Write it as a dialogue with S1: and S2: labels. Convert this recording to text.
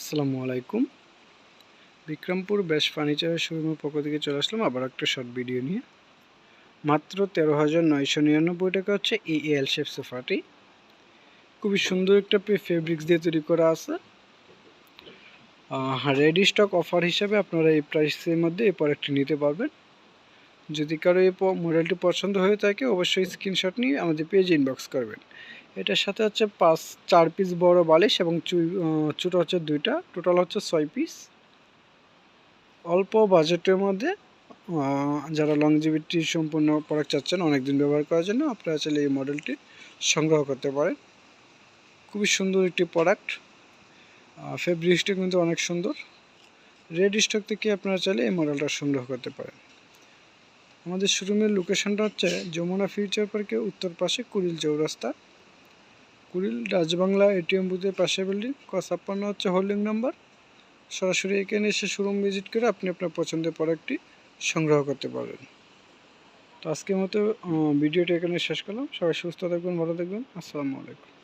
S1: আসসালামু আলাইকুম। বিক্রমপুর বেশ ফার্নিচারের শোরুমের পক্ষ থেকে চলে আসলাম আবার একটা শর্ট ভিডিও নিয়ে। মাত্র তেরো হাজার নয়শো নিরানব্বই টাকা হচ্ছে এই এল শেপ সোফাটি খুবই সুন্দর একটা ফেব্রিক্স দিয়ে তৈরি করা আছে। রেডি স্টক অফার হিসাবে আপনারা এই প্রাইসের মধ্যে এই প্রোডাক্টটি নিতে পারবেন। যদি কারও এই মডেলটি পছন্দ হয়ে থাকে অবশ্যই স্ক্রিনশট নিয়ে আমাদের পেজ ইনবক্স করবেন। এটার সাথে হচ্ছে পাঁচ চার পিস বড় বালিশ এবং চু- আহ, হচ্ছে দুইটা। টোটাল হচ্ছে ছয় পিস অল্প বাজেটের মধ্যে যারা লংজিভিটি সম্পূর্ণ প্রোডাক্ট চাচ্ছেন অনেকদিন ব্যবহার করার জন্য আপনারা চাইলে এই মডেলটি সংগ্রহ করতে পারেন। খুবই সুন্দর একটি প্রোডাক্ট ফেব্রিক্সটা কিন্তু অনেক সুন্দর। রেড স্টক থেকে আপনারা চাইলে এই মডেলটা সংগ্রহ করতে পারেন। আমাদের শোরুমের লোকেশনটা হচ্ছে যমুনা ফিউচার পার্কের উত্তর পাশে কুড়িল চৌরাস্তা। কুড়িল, রাজবাংলা এটিএম বুথের পাশে বিল্ডিং ক ছাপ্পান্ন হচ্ছে হোল্ডিং নাম্বার সরাসরি এখানে এসে শোরুম ভিজিট করে আপনি আপনার পছন্দের প্রোডাক্টটি সংগ্রহ করতে পারবেন। তো আজকের মতো ভিডিওটি এখানে শেষ করলাম। সবাই সুস্থ থাকবেন, ভালো থাকবেন। আসসালামু আলাইকুম।